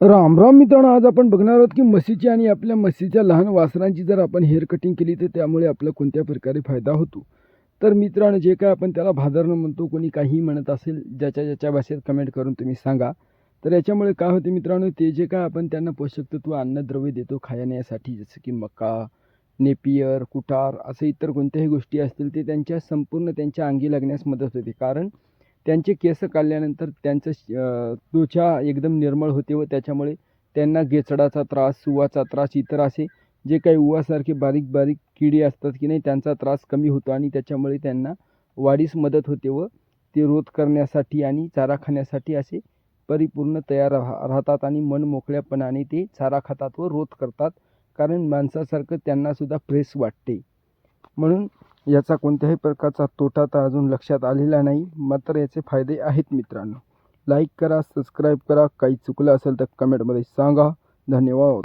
राम राम मित्रांनो आज आपण बघणार आहोत की म्हशीची आणि आपल्या म्हशीच्या लहान वासरांची जर आपण हेअर कटिंग केली तर त्यामुळे आपला कोणत्या प्रकारे फायदा होतो? तर मित्रांनो जे काय आपण त्याला भादरणं म्हणतो कोणी काहीही म्हणत असेल ज्याच्या ज्याच्या भाषेत कमेंट करून तुम्ही सांगा. तर याच्यामुळे काय होते मित्रांनो ते जे काय आपण त्यांना पोषक तत्व अन्नद्रव्य देतो खाण्यासाठी जसं की मका नेपियर कुटार असे इतर कोणत्याही गोष्टी असतील ते त्यांच्या संपूर्ण त्यांच्या अंगी लागण्यास मदत होते. कारण त्यांचे केस काढल्यानंतर त्यांचं त्वचा एकदम निर्मळ होते व त्याच्यामुळे त्यांना गेचडाचा त्रास सुवाचा त्रास इतर असे जे काही उवासारखे बारीक बारीक किडी असतात की नाही त्यांचा त्रास कमी होतो आणि त्याच्यामुळे त्यांना वाढीस मदत होते व ते रोध करण्यासाठी आणि चारा खाण्यासाठी असे परिपूर्ण तयार राह राहतात आणि मन मोकळ्यापणाने ते चारा खातात व रोध करतात. कारण माणसासारखं त्यांनासुद्धा फ्रेश वाटते. म्हणून याचा कोणत्याही प्रकारचा तोटा तर अजून लक्षात आलेला नाही मात्र याचे फायदे आहेत मित्रांनो. लाईक करा सबस्क्राईब करा. काही चुकलं असेल तर कमेंटमध्ये सांगा. धन्यवाद.